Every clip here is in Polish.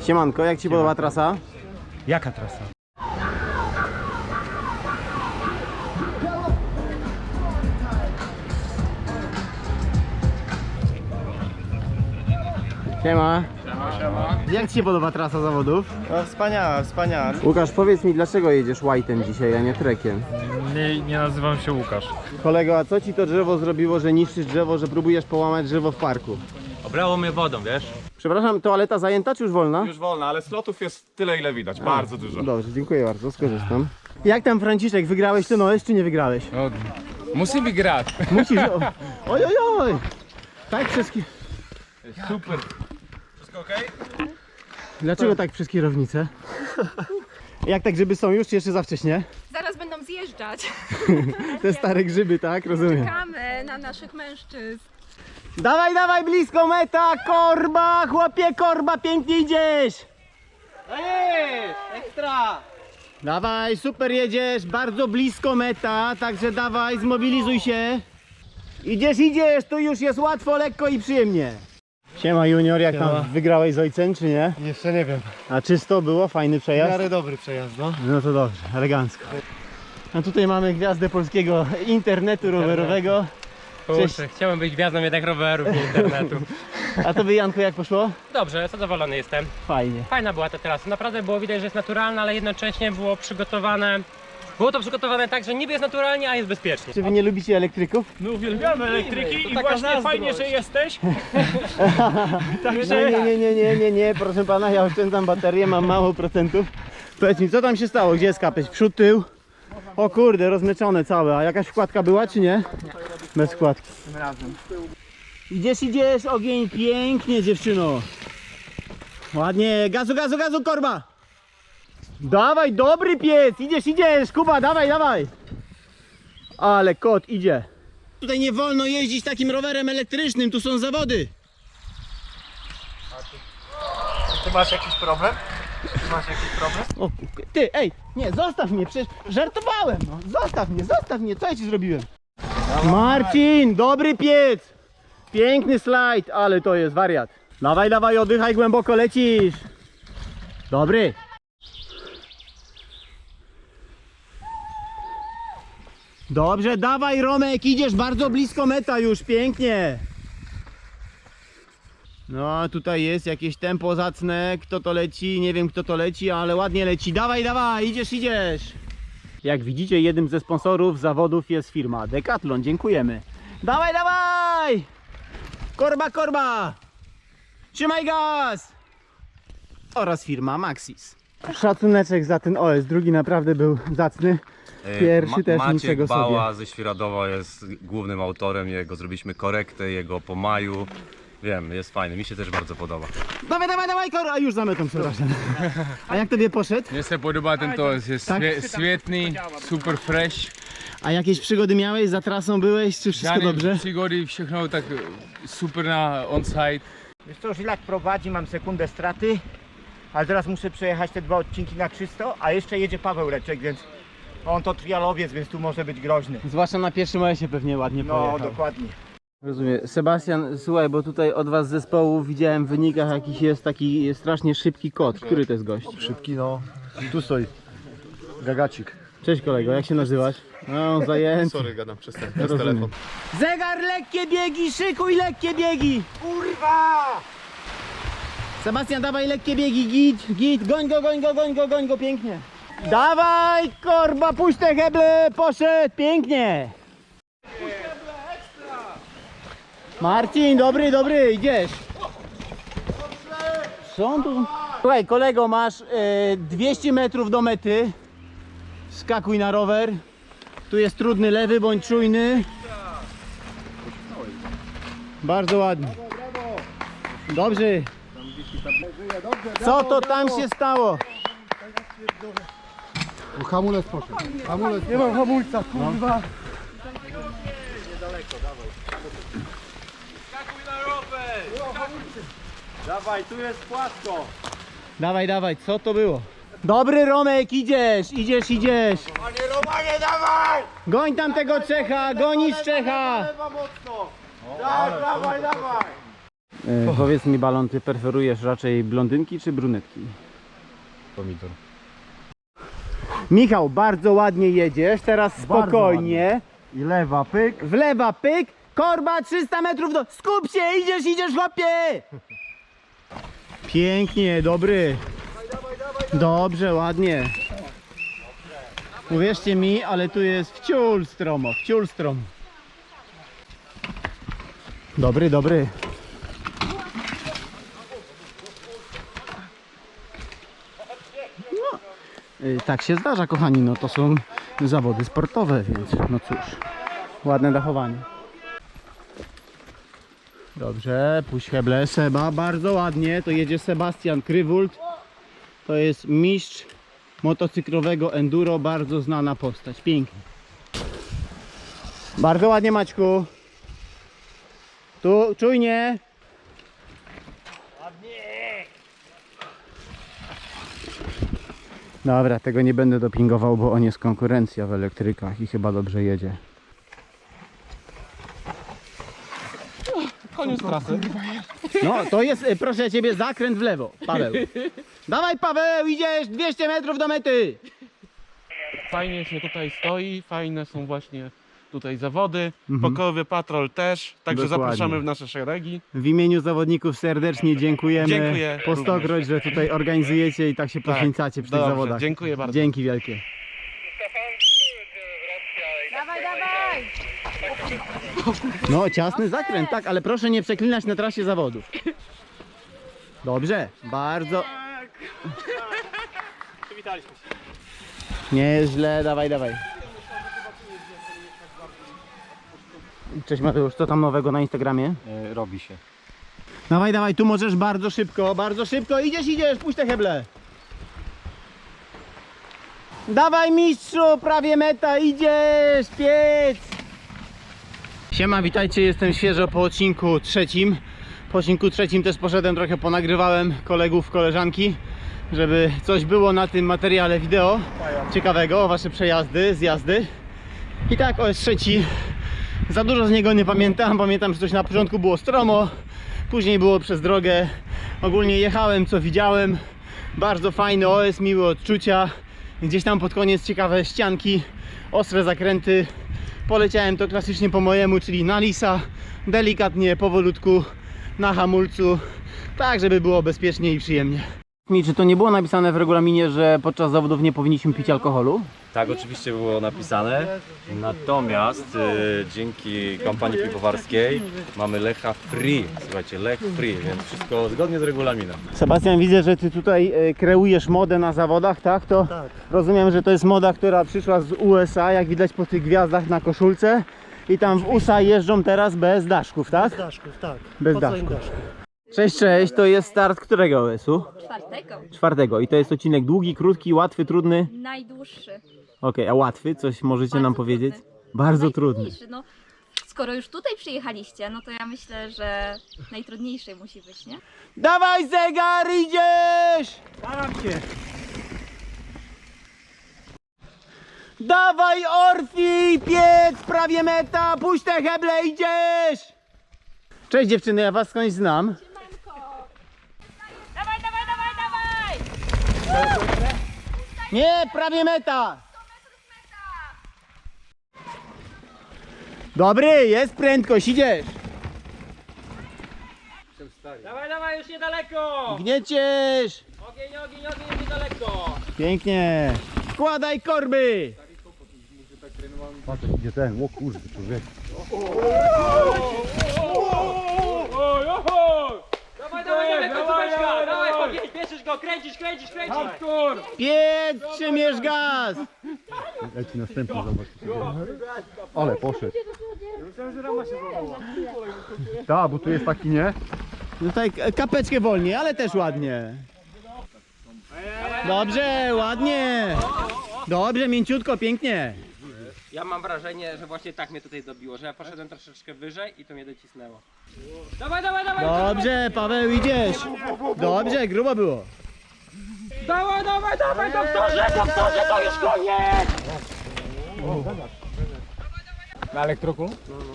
Siemanko, jak Ci podoba trasa? Jaka trasa? Siema. Jak Ci się podoba trasa zawodów? No wspaniała, wspaniała. Łukasz, powiedz mi, dlaczego jedziesz white'em dzisiaj, a nie trekiem? Nie, nie nazywam się Łukasz. Kolego, a co Ci to drzewo zrobiło, że niszczysz drzewo, że próbujesz połamać drzewo w parku? Obrało mnie wodą, wiesz? Przepraszam, toaleta zajęta czy już wolna? Już wolno, ale slotów jest tyle ile widać, bardzo dużo. Dobrze, dziękuję bardzo, skorzystam. Jak tam Franciszek, wygrałeś ten OS czy nie wygrałeś? No, musimy grać. Musisz. O... Oj, oj, oj! Tak wszystkie. Super. Wszystko okej? Dlaczego tak przez kierownicę? Jak tak grzyby są już, czy jeszcze za wcześnie? Zaraz będą zjeżdżać. Te stare grzyby, tak? Rozumiem. Czekamy na naszych mężczyzn. Dawaj, dawaj, blisko meta, korba, chłopie, korba, pięknie idziesz! Ekstra! Dawaj, super jedziesz, bardzo blisko meta, także dawaj, zmobilizuj się. Idziesz, idziesz, tu już jest łatwo, lekko i przyjemnie. Siema Junior, jak tam wygrałeś z ojcem, czy nie? Jeszcze nie wiem. A czysto było, fajny W przejazd? miarę dobry przejazd, no. No to dobrze, elegancko. A tutaj mamy gwiazdę polskiego internetu rowerowego. Kurczę, chciałem być gwiazdą jednak rowerów i internetu. A to by Janku jak poszło? Dobrze, zadowolony jestem. Fajnie. Fajna była ta trasa. Naprawdę było widać, że jest naturalna, ale jednocześnie było przygotowane. Było to przygotowane tak, że niby jest naturalnie, a jest bezpiecznie. Czy wy nie lubicie elektryków? My uwielbiamy elektryki i właśnie fajnie, że jesteś. Nie, nie, nie, nie, nie, nie, nie, proszę pana, ja oszczędzam baterię, mam mało procentów. Powiedz mi, co tam się stało? Gdzie jest kapeć? Przód, tył? O kurde, rozmyczone całe. A jakaś wkładka była, czy nie? Bez wkładki. Tym razem. Idziesz, idziesz, ogień, pięknie dziewczyno. Ładnie, gazu, gazu, gazu, korba. Dawaj, dobry pies, idziesz, idziesz, Kuba, dawaj, dawaj. Ale kot idzie. Tutaj nie wolno jeździć takim rowerem elektrycznym, tu są zawody. Ty masz jakiś problem? Ty masz jakiś problem? O, ku- ty, ej, nie, zostaw mnie, przecież żartowałem, no. Zostaw mnie, zostaw mnie, co ja ci zrobiłem? Marcin, dobry piec. Piękny slajd, ale to jest wariat. Dawaj, dawaj, oddychaj głęboko, lecisz. Dobry. Dobrze, dawaj Romek, idziesz bardzo blisko meta już, pięknie. No, tutaj jest jakieś tempo zacne. Kto to leci? Nie wiem kto to leci, ale ładnie leci. Dawaj, dawaj, idziesz, idziesz. Jak widzicie, jednym ze sponsorów zawodów jest firma Decathlon. Dziękujemy. Dawaj, dawaj! Korba, korba! Trzymaj gaz! Oraz firma Maxis. Szacuneczek za ten OS. Drugi naprawdę był zacny. Pierwszy też E, Maciek niczego Bała sobie. ze Świeradowa jest głównym autorem jego, zrobiliśmy korektę jego po maju. Wiem, jest fajny, mi się też bardzo podoba. Dawaj, dawaj, dawaj, korba! A już za metą, przepraszam. A jak tobie poszedł? Mně se podobá tento, jest Tak? svě, světný, super fresh. A jakieś przygody miałeś? Za trasą byłeś? Czy wszystko Žádný dobrze? přigody, všechno tak super na on-site. Wiesz co, Żylak prowadzi, mam sekundę straty, ale teraz muszę przejechać te dwa odcinki na czysto, a jeszcze jedzie Paweł Leczek, więc on to trialowiec, więc tu może być groźny. Zwłaszcza na pierwszym OS-ie pewnie ładnie No, pojechał. dokładnie. Rozumiem. Sebastian, słuchaj, bo tutaj od was z zespołu widziałem w wynikach jakiś jest taki strasznie szybki kot. Który to jest gość? Szybki, no. Tu stoi. Gagacik. Cześć kolego, jak się nazywasz? No, zajęty. Sorry, gadam przez ten Rozumiem. telefon. Zegar, lekkie biegi, szykuj lekkie biegi! Kurwa! Sebastian, dawaj lekkie biegi, git, git, goń go, goń go, goń go, goń go, pięknie. Dawaj, korba, puść te heble, poszedł, pięknie. Marcin, dobry, dobry, idziesz. On tu? Słuchaj, kolego, masz e, 200 metrów do mety. Skakuj na rower. Tu jest trudny lewy, bądź czujny. Bardzo ładnie. Dobrze. Co to tam się stało? Hamulec poszedł. Hamulec Nie mam hamulca, kurwa. Dawaj, dawaj, co to było? Dobry Romek, idziesz, idziesz, idziesz. Panie Romanie, dawaj! Goń tam tego Czecha, gonisz Czecha. Lewa mocno! Dawaj, dawaj, dawaj! E, powiedz mi Balon, ty preferujesz raczej blondynki czy brunetki? Pomidor. Michał, bardzo ładnie jedziesz, teraz spokojnie. I lewa, pyk. W lewa pyk, korba 300 metrów do... Skup się, idziesz, idziesz chłopie! Pięknie, dobry. Dobrze, ładnie. Uwierzcie mi, ale tu jest wciul stromo, wciul strom. Dobry, dobry. No, y, tak się zdarza, kochani, no to są zawody sportowe, więc no cóż. Ładne dachowanie. Dobrze, puść heble. Seba, bardzo ładnie. To jedzie Sebastian Krywult. To jest mistrz motocyklowego enduro, bardzo znana postać. Pięknie. Bardzo ładnie Maćku. Tu, czujnie. Dobra, tego nie będę dopingował, bo on jest konkurencja w elektrykach i chyba dobrze jedzie. Koniec trasy. No, to jest, e, proszę ciebie, zakręt w lewo, Paweł. Dawaj Paweł, idziesz 200 metrów do mety. Fajnie się tutaj stoi, fajne są właśnie tutaj zawody. Mhm. Pokojowy patrol też, także Dokładnie. zapraszamy w nasze szeregi. W imieniu zawodników serdecznie dziękujemy. Dziękuję Po stokroć, że tutaj organizujecie i tak się Tak, poświęcacie przy tych Dobrze, zawodach. dziękuję bardzo. Dzięki wielkie. Dawaj, dawaj! No, ciasny zakręt, tak, ale proszę nie przeklinać na trasie zawodów. Dobrze, bardzo. Przywitaliśmy się. Nie jest źle, dawaj, dawaj. Cześć Mateusz, co tam nowego na Instagramie? robi się. Dawaj, dawaj, tu możesz bardzo szybko, bardzo szybko. Idziesz, idziesz, puść te heble. Dawaj mistrzu, prawie meta, idziesz, piec. Siema, witajcie, jestem świeżo po odcinku trzecim. Po odcinku trzecim też poszedłem trochę, ponagrywałem kolegów, koleżanki, żeby coś było na tym materiale wideo ciekawego, wasze przejazdy, zjazdy. I tak, o jest trzeci. Za dużo z niego nie pamiętam. Pamiętam, że coś na początku było stromo, później było przez drogę. Ogólnie jechałem, co widziałem. Bardzo fajny OS, miłe odczucia. Gdzieś tam pod koniec ciekawe ścianki, ostre zakręty. Poleciałem to klasycznie po mojemu, czyli na lisa, delikatnie, powolutku, na hamulcu, tak żeby było bezpiecznie i przyjemnie. Mi, czy to nie było napisane w regulaminie, że podczas zawodów nie powinniśmy pić alkoholu? Tak, oczywiście było napisane. Natomiast y, dzięki kampanii piwowarskiej mamy Lecha Free. Słuchajcie, Lech Free, więc wszystko zgodnie z regulaminem. Sebastian, widzę, że ty tutaj e, kreujesz modę na zawodach, tak? To rozumiem, że to jest moda, która przyszła z USA, jak widać po tych gwiazdach na koszulce. I tam w USA jeżdżą teraz bez daszków, tak? Bez daszków, tak. Bez Po co im daszków. daszki? Cześć, cześć, to jest start którego OS-u? Czwartego. Czwartego. I to jest odcinek długi, krótki, łatwy, trudny? Najdłuższy. Okej, a łatwy? Coś możecie Bardzo nam powiedzieć? trudny. Bardzo trudny. Najtrudniejszy, No, skoro już tutaj przyjechaliście, no to ja myślę, że najtrudniejszy musi być, nie? Dawaj zegar, idziesz! Staram się. Dawaj Orfi, piec, prawie meta, puść te heble, idziesz! Cześć dziewczyny, ja was skądś znam. Dawaj, dawaj, dawaj, dawaj! Nie, prawie meta! Dobry, jest prędkość, idziesz! Dawaj, dawaj, już niedaleko! Gnieciesz! Ogień, ogień, ogień, niedaleko! Pięknie! Wkładaj korby! Oj, oj! Dawaj, dawaj, dawaj, końcóweczka! Dawaj, ogień, bierzesz go, kręcisz, kręcisz, kręcisz! Hardcore! Piec, trzymierz gaz! Tak, bo tu jest taki nie. Tutaj k- kapeczkę wolniej, ale też ładnie. Dobrze, ładnie. Dobrze, mięciutko, pięknie. Ja mam wrażenie, że właśnie tak mnie tutaj dobiło, że ja poszedłem troszeczkę wyżej i to mnie docisnęło. Dawaj, dawaj, dawaj! Dobrze, Paweł, idziesz. Dobrze, grubo było. Dawaj, dawaj, dawaj, doktorze, doktorze, to już koniec! Na elektroku?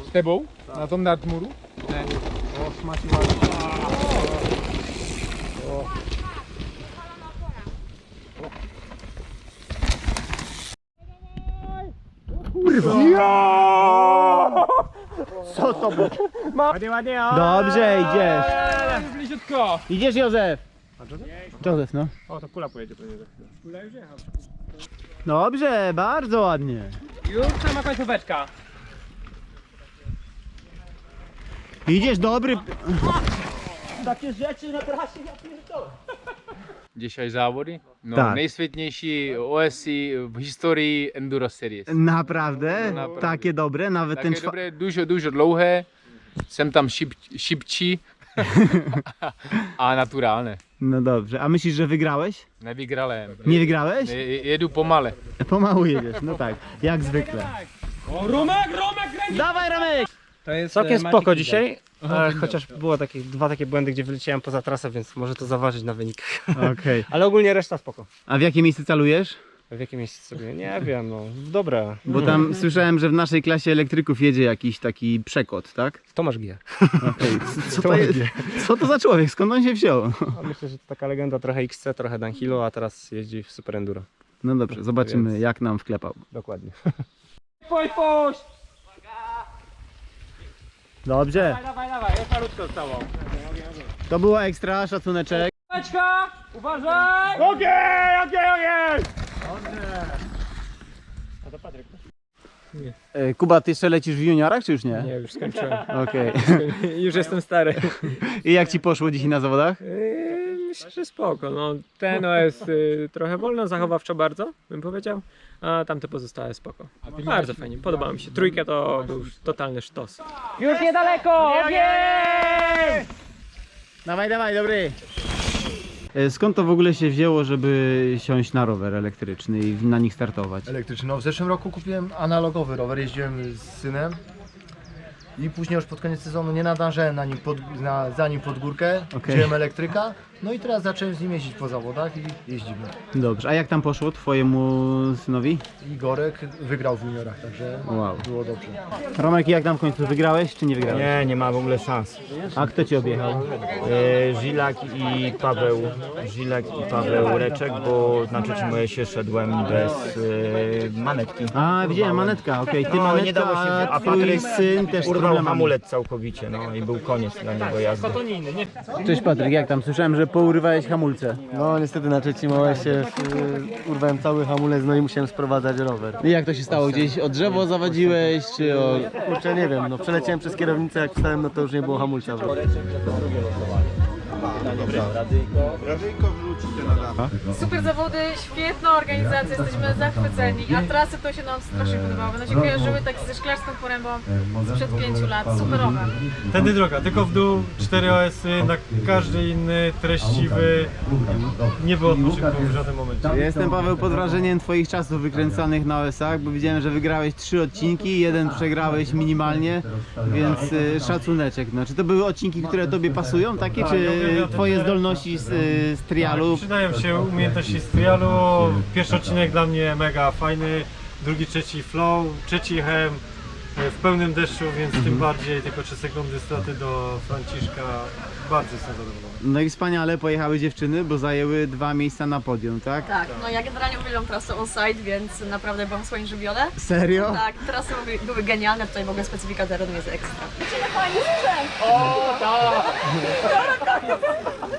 Z tebą? Na tą nad muru? Co to było? Ładnie, ładnie, o! Dobrze, idziesz. Bliziutko! Idziesz Józef. Józef, no. O, to kula pojedzie pewnie za chwilę. Kula już jechał. Dobrze, bardzo ładnie. Już sama końcóweczka. Idziesz dobry. Dzisiaj zawody. No, Tak. najswietniejsi OSC w historii Enduro Series. Naprawdę? Naprawdę. Takie dobre, nawet ten Takie czwa... dobre, dużo, dużo dlouhé. Jsem tam šip, šipčí. a naturalne. No dobrze, a myślisz, że wygrałeś? Nevygrałem. Nie wygrałeś? Je- Jedu pomale. Pomału jedziesz, no tak, jak zwykle. Romek, Romek, kręci! Dawaj Romek! To jest Całkiem spoko dzisiaj, e, chociaż było takie, dwa takie błędy, gdzie wyleciałem poza trasę, więc może to zaważyć na wynik. Okej. Ale ogólnie reszta spoko. A w jakie miejsce celujesz? W jakim miejscu sobie? Nie wiem, no dobre. Bo tam słyszałem, że w naszej klasie elektryków jedzie jakiś taki przekot, tak? Tomasz G. Okej, co, to jest, co to za człowiek? Skąd on się wziął? A myślę, że to taka legenda, trochę XC, trochę downhillu, a teraz jeździ w Super Enduro. No dobrze, zobaczymy Więc- jak nam wklepał. Dokładnie. Puść, puść! Dobrze, Dawaj, dawaj, jest malutko stało. to było ekstra, szacuneczek. Paczka! Uważaj! Ogień, ogień, ogień! E, Kuba, ty jeszcze lecisz w juniorach, czy już nie? Nie, już skończyłem. Okej. już jestem stary. I jak ci poszło dzisiaj na zawodach? Yy, Myślę, że spoko. No, ten y, trochę wolno, zachowawczo bardzo, bym powiedział, a tamte pozostałe spoko. Bardzo fajnie, podobało mi się. Trójka to był już totalny sztos. Już niedaleko! Dawaj, dawaj, dobry. E, Skąd to w ogóle się wzięło, żeby siąść na rower elektryczny i na nich startować? Elektryczny. No w zeszłym roku kupiłem analogowy rower, jeździłem z synem. I później już pod koniec sezonu nie nadążałem na nim pod, na, za nim pod górkę, Okej. wziąłem elektryka. No i teraz zacząłem z nim jeździć po zawodach i jeździmy. Dobrze, a jak tam poszło twojemu synowi? Igorek wygrał w juniorach, także Wow. było dobrze. Romek, jak tam w końcu wygrałeś, czy nie wygrałeś? Nie, nie ma w ogóle szans. A kto ci objechał? E, Żilak i Paweł, Żilak i Paweł Reczek, bo na trzecim się szedłem bez e, manetki. A, widziałem, manetka, okej. Ty No, manetka, nie dało się, a a twój Patryk syn też z urwał problemami. hamulec całkowicie, no i był koniec dla niego jazdy. Cześć Patryk, jak tam? Słyszałem, że pourywałeś hamulce. No niestety na trzecim y, urwałem cały hamulec, no i musiałem sprowadzać rower. I jak to się stało? Gdzieś o drzewo zawadziłeś, czy o... Kurczę, nie wiem, no przeleciałem przez kierownicę, jak wstałem, no to już nie było hamulca. w rowerze. Super zawody, świetna organizacja, jesteśmy zachwyceni, a trasy to się nam strasznie podobały. One się kojarzyły tak ze szklarską porębą sprzed pięciu lat, superowe. Tędy droga, tylko w dół, 4 OS-y, na każdy inny treściwy. Nie było odpoczynku w żadnym momencie. Ja Jestem Paweł pod wrażeniem twoich czasów wykręcanych na OS-ach, bo widziałem, że wygrałeś trzy odcinki, jeden przegrałeś minimalnie, więc y, szacuneczek. No, czy to były odcinki, które tobie pasują, takie, czy twoje zdolności z, y, z trialu? Przydają się umiejętności z trialu. Pierwszy odcinek dla mnie mega fajny, drugi, trzeci flow, trzeci jechałem e, w pełnym deszczu, więc tym bardziej tylko 3 sekundy straty do Franciszka. Bardzo jestem zadowolony. No i wspaniale pojechały dziewczyny, bo zajęły dwa miejsca na podium, tak? Tak, no ja generalnie uwielbiam trasę on-site, więc naprawdę byłam w swoim żywiole. Serio? Tak, trasy były, były genialne, tutaj w ogóle specyfika terenu jest ekstra.